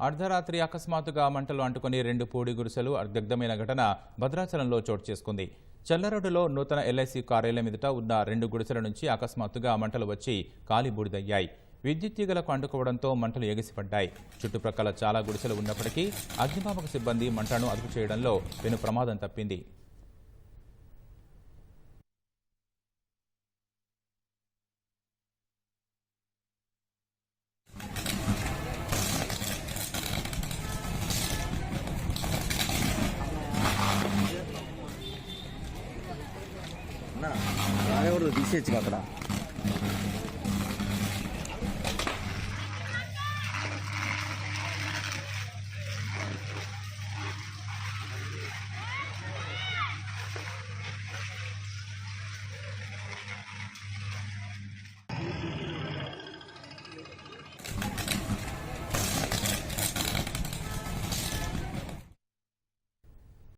అర్ధరాత్రి అకస్మాత్తుగా మంటలు అంటుకుని రెండు పూడి గుడిసెలు దగ్ధమైన ఘటన భద్రాచలంలో చోటు చేసుకుంది. చెల్లరోడ్డులో నూతన ఎల్ఐసి కార్యాలయం ఎదుట ఉన్న రెండు గుడిసెల నుంచి అకస్మాత్తుగా మంటలు వచ్చి కాలిబూడిదయ్యాయి విద్యుత్ తీగలకు అంటుకోవడంతో మంటలు ఎగిసిపడ్డాయి. చుట్టుప్రక్కల చాలా గుడిసెలు ఉన్నప్పటికీ అగ్నిమాపక సిబ్బంది మంటను అదుపు చేయడంలో పెను ప్రమాదం తప్పింది. ఎవరు తీసేచ్చు అక్కడ